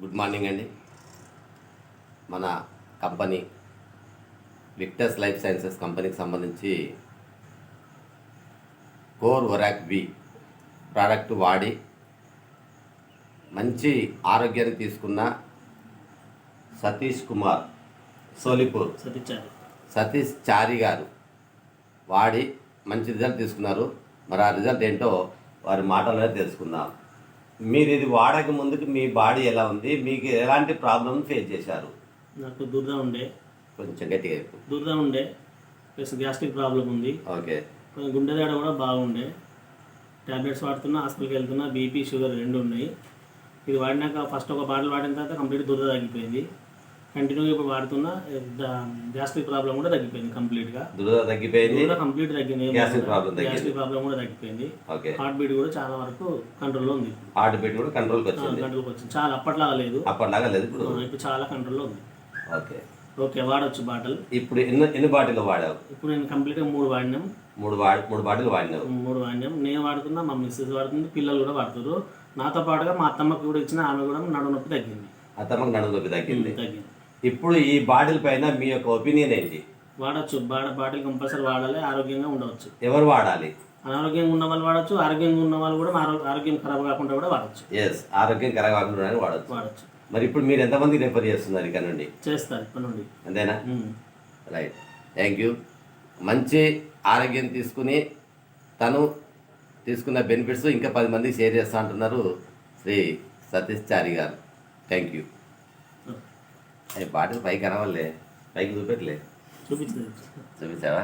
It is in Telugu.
గుడ్ మార్నింగ్ అండి. మన కంపెనీ విక్టర్స్ లైఫ్ సైన్సెస్ కంపెనీకి సంబంధించి కోర్ ఒరాక్ వి ప్రోడక్ట్ వాడి మంచి ఆరోగ్యాన్ని తీసుకున్న సతీష్ కుమార్ సోలిపూర్ సతీష్ చారి. గారు వాడి మంచి రిజల్ట్ తీసుకున్నారు. మరి ఆ రిజల్ట్ ఏంటో వారి మాటలోనే తెలుసుకుందాం. మీరు ఇది వాడక ముందుకు మీ బాడీ ఎలా ఉంది? మీకు ఎలాంటి ప్రాబ్లమ్ ఫేస్ చేశారు? నాకు దురద ఉండే. కొంచెం గట్టిగా దురద ఉండే. ప్లస్ గ్యాస్ట్రిక్ ప్రాబ్లం ఉంది. ఓకే. కొంచెం గుండె దాడ కూడా బాగుండే. టాబ్లెట్స్ వాడుతున్నా హాస్పిటల్కి వెళ్తున్నా బీపీ షుగర్ రెండు ఉన్నాయి. ఇది వాడినాక ఫస్ట్ ఒక బాటిల్ వాడిన తర్వాత కంప్లీట్ దురద తగ్గిపోయింది. కంటిన్యూగా ఇప్పుడు వాడుతున్నా గ్యాస్ట్రిక్ ప్రాబ్లం కూడా తగ్గిపోయింది కంప్లీట్గా. దురద తగ్గిపోయింది. దురద కంప్లీట్ తగ్గింది. problem తగ్గింది. గ్యాస్ట్రిక్ ప్రాబ్లం కూడా తగ్గిపోయింది. ఓకే. హార్ట్ బీట్ కూడా చాలా వరకు కంట్రోల్లో ఉంది. హార్ట్ బీట్ కూడా కంట్రోల్కి వచ్చింది. కంట్రోల్కి వచ్చింది. చాలా అప్పట్లాగా లేదు. అప్పటిలాగా లేదు ఇప్పుడు. ఇప్పుడు చాలా కంట్రోల్లో ఉంది. ఓకే. ఓకే వాడచ్చు బాటిల్. ఇప్పుడు ఎన్ని ఎన్ని బాటిల్ వాడావు? ఇప్పుడు నేను కంప్లీట్గా మూడు వాడినాం. మూడు వాడి మూడు బాటిల్ వాడినావు. మూడు వాడినాం. నేను వాడుతున్నా మా మిస్సెస్ వాడుతుంది పిల్లలు కూడా వాడుతారు నాతో పాటుగా మా అత్తమ్మకి కూడా ఇచ్చిన ఆమె కూడా నడుము నొప్పి తగ్గింది. అత్తమ్మకి నడుము నొప్పి తగ్గింది. తగ్గింది. ఇప్పుడు ఈ బాటిల్ పైన మీ యొక్క ఒపీనియన్ ఏంటి? వాడచ్చు. బాడ బాటిల్ కంపల్సరీ వాడాలి ఆరోగ్యంగా ఉండవచ్చు. ఎవరు వాడాలి? అనారోగ్యంగా ఉన్న వాళ్ళు వాడచ్చు ఆరోగ్యంగా ఉన్న వాళ్ళు కూడా ఆరో- ఆరోగ్యం ఖరాబ్ కాకుండా కూడా వాడచ్చు. ఎస్ ఆరోగ్యం కరగాకుండా వాడచ్చు. వాడచ్చు. మరి ఇప్పుడు మీరు ఎంతమంది రెఫర్ చేస్తున్నారు ఇక్కడ నుండి? చేస్తారు ఇప్పటి నుండి. అంతేనా. రైట్ థ్యాంక్ యూ మంచి ఆరోగ్యం తీసుకుని తను తీసుకున్న బెనిఫిట్స్ ఇంకా పది మందికి షేర్ చేస్తా అంటున్నారు శ్రీ సతీష్ చారి గారు. థ్యాంక్ యూ అవి బాటిల్ పైకి కనవాలే పైకి చూపెట్టలే. చూపించావా?